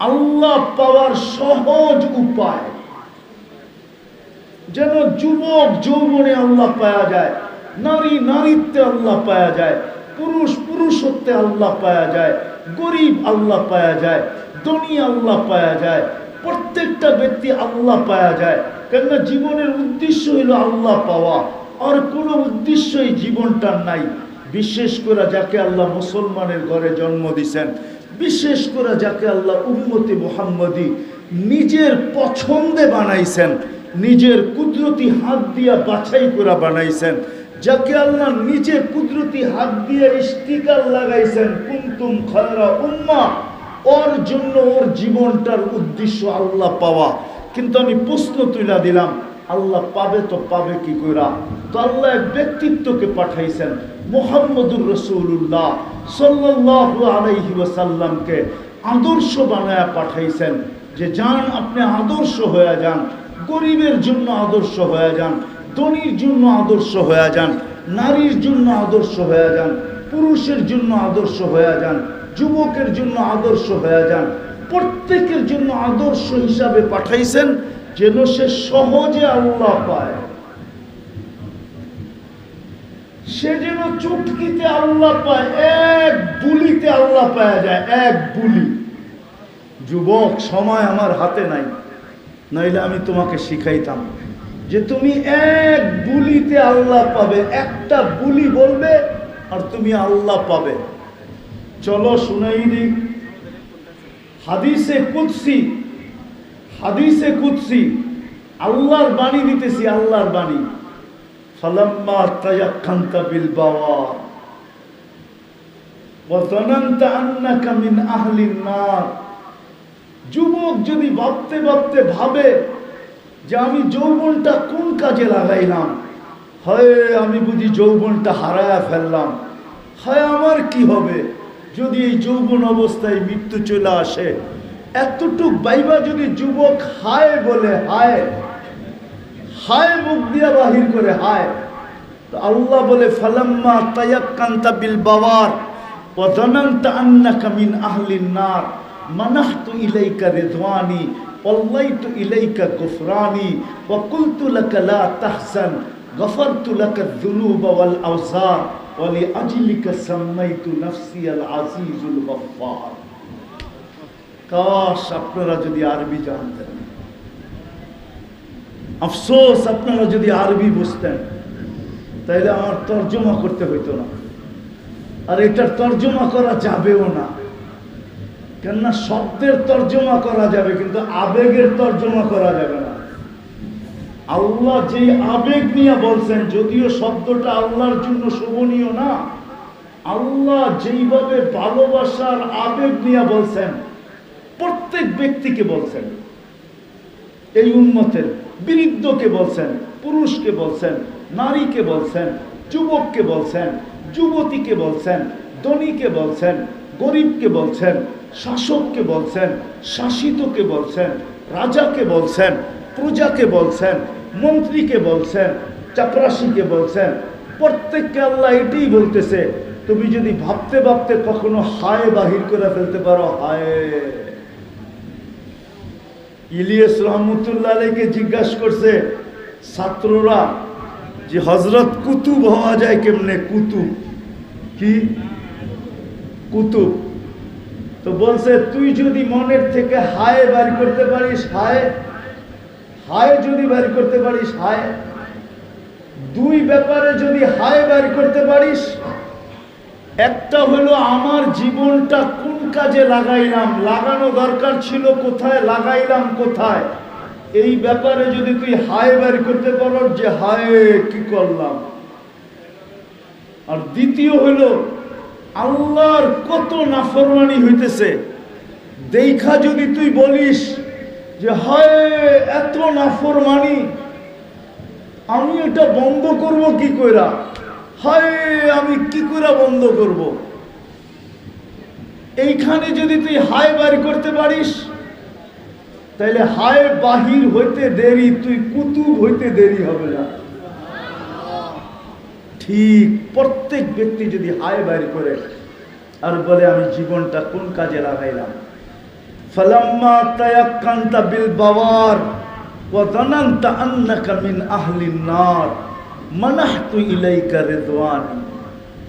আল্লাহ পাওয়ার সহজ উপায়। যেন যুবক যৌবনে আল্লাহ পাওয়া যায়, নারী নারীত্বে আল্লাহ পাওয়া যায়, পুরুষ পুরুষত্বে আল্লাহ পাওয়া যায়, গরিব আল্লাহ পাওয়া যায়, ধনী আল্লাহ পাওয়া যায়, প্রত্যেকটা ব্যক্তি আল্লাহ পাওয়া যায়। কেননা জীবনের উদ্দেশ্য হলো আল্লাহ পাওয়া, আর কোনো উদ্দেশ্যই জীবনটার নাই। বিশেষ করে যাকে আল্লাহ মুসলমানের ঘরে জন্ম দিছেন। বিশেষ করে যাকে আল্লাহ উম্মতি মোহাম্মদী নিজের পছন্দে বানাইছেন, নিজের কুদরতি হাত দিয়া বাছাই করে বানাইছেন, যাকে আল্লাহ নিজে কুদরতি হাত দিয়ে স্টিকার লাগাইছেন, কুন্তুম খয়রা উম্মা, ওর জন্য ওর জীবনটার উদ্দেশ্য আল্লাহ পাওয়া। কিন্তু আমি প্রশ্ন তুলে দিলাম, আল্লাহ পাবে তো পাবে কি কইরা? তো আল্লাহ ব্যক্তিত্বকে পাঠাইছেন মোহাম্মদুর রসুল্লাহ সাল্লাল্লাহু আলাইহি ওয়াসাল্লামকে আদর্শ বানায় পাঠাইছেন। যে যান আপনি আদর্শ হয়ে যান, গরিবের জন্য আদর্শ হয়ে যান, ধনীর জন্য আদর্শ হয়ে যান, নারীর জন্য আদর্শ হয়ে যান, পুরুষের জন্য আদর্শ হয়ে যান, যুবকের জন্য আদর্শ হয়ে যান, প্রত্যেকের জন্য আদর্শ হিসাবে পাঠাইছেন, যেন সে সহজে আল্লাহ পায়। সে যেন চুটকিতে আল্লাহ পায়, এক বুলিতে আল্লাহ পাওয়া যায়, এক বুলি। যুবক, সময় আমার হাতে নাই, নইলে আমি তোমাকে শিখাইতাম। যে তুমি এক বুলিতে আল্লাহ পাবে, একটা বুলি বলবে আর তুমি আল্লাহ পাবে। চলো শুনাই দিই হাদিসে কুৎসি হাদিসে কুৎসি আল্লাহর বাণী দিতেছি, আল্লাহর বাণী। ফালাম্মা তায়াক্কান্তা বিল বাওয়ার وظننت أنك من أهل النار যুবক যদি ভাবতে ভাবতে ভাবে যে আমি যৌবনটা কোন কাজে লাগাইলাম হয় আমি বুঝি যৌবনটা হারায়া ফেললাম হয় আমার কি হবে যদি এই যৌবন অবস্থায় মৃত্যু চলে আসে এতটুক বাইবা যদি যুবক হায় বলে হায় হায় মুখ দিয়া বাহির করে, হায়। তো আল্লাহ বলে, ফালাম্মা তায়াক্কান্তা বিল বাবার ওয়াজানান্তা আন্নাকা মিন আহলিন নার, মানাহতু ইলাইকা রিদওয়ানি, ওয়াল্লাইতু ইলাইকা গুফরানি, ওয়া কুলতু লাকা লা তাহসান গফরতু লাকা যুনুবা ওয়াল আওসার ওয়া লিআজলিকা সাম্মাইতু নাফসি আল আজিজুল গফফার। কাশ, আপনারা যদি আরবি জানতেন। আফসোস, আপনারা যদি আরবি বুঝতেন তাহলে আমার তর্জমা করতে হইতো না। আর এটার তর্জমা করা যাবেও না। কেননা শব্দের তর্জমা করা যাবে, কিন্তু আবেগের তর্জমা করা যাবে না। আল্লাহ যে আবেগ নিয়ে বলছেন, যদিও শব্দটা আল্লাহর জন্য শোভনীয় না, আল্লাহ যেইভাবে ভালোবাসার আবেগ নিয়ে বলছেন, প্রত্যেক ব্যক্তিকে বলছেন, এই উন্মতের বৃদ্ধকে বলছেন, পুরুষকে বলছেন, নারীকে বলছেন, যুবককে বলছেন, যুবতীকে বলছেন, ধনীকে বলছেন, গরিবকে বলছেন, শাসককে বলছেন, শাসিতকে বলছেন, রাজাকে বলছেন, প্রজাকে বলছেন, মন্ত্রীকে বলছেন, চাপরাশিকে বলছেন। প্রত্যেককে আল্লাহ এটাই বলতেছে, তুমি যদি ভাবতে ভাবতে কখনো হায় বাহির করে ফেলতে পারো, হায়। ইলিয়াস রহমতুল্লাহ আলীকে জিজ্ঞাসা করছে, ছাত্ররা যে হজরত কুতুব হওয়া যায় কেমনে? কুতুব। কি? কুতুব। তো বলছে, তুই যদি মনের থেকে হায় বাড়ি করতে পারিস, হায় হায় যদি বাড়ি করতে পারিস, হায়, দুই ব্যাপারে যদি হায় বাড়ি করতে পারিস একটা হলো আমার জীবনটা কোন কাজে লাগাইলাম? লাগানো দরকার ছিল কোথায়? লাগাইলাম কোথায়? এই ব্যাপারে যদি তুই হায় বের করতে পারো যে হায়, কি করলাম? আর দ্বিতীয় হলো, আল্লাহর কত নাফরমানি হইতেছে। দেখা যদি তুই বলিস যে হায়, এত নাফরমানি, আমি এটা বন্ধ করব কি কইরা? হায়, আমি কি করে বন্ধ করব। এইখানে যদি তুই হায় করতে পারিস হায় বাহির হইতে দেরি, তুই হইতে দেরি হবে না। ঠিক প্রত্যেক ব্যক্তি যদি হায় বাড়ি করে আর বলে, আমি জীবনটা কোন কাজে লাগাইলাম? ফালাম্মা তায়াক্কান্তা বিল বাবার আহলিন নার। মানাহ তুই ইলাইকা রেদওয়ান।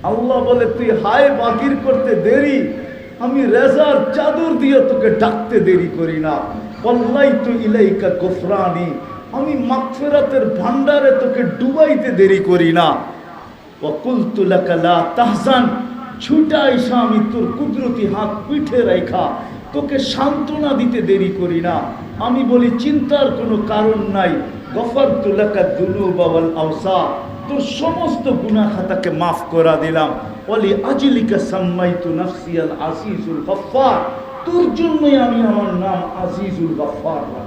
আল্লাহ বলে, তুই হায় বাকির করতে দেরি, আমি রেজার চাদর দিয়ে তোকে ডাকতে দেরি করি না। পল্লাই তুই ইলাইকা গোফরানি আমি মাকফেরাতের ভান্ডারে তোকে ডুবাইতে দেরি করি না। অকুল তুলাকালা তাহসান ছুটা আমি তোর কুদরতি হাত পিঠে রেখা তোকে সান্ত্বনা দিতে দেরি করি না। আমি বলি, চিন্তার কোনো কারণ নাই গফর তুলাকা দুলু বাবল আওসা তোর সমস্ত গুণা খাতাকে মাফ করা দিলাম। অলি আজিলিকা সাম্মাইতু নাফসিয়াল আজিজুল গফার তোর জন্যই আমি আমার নাম আজিজুল গফফার রাখলাম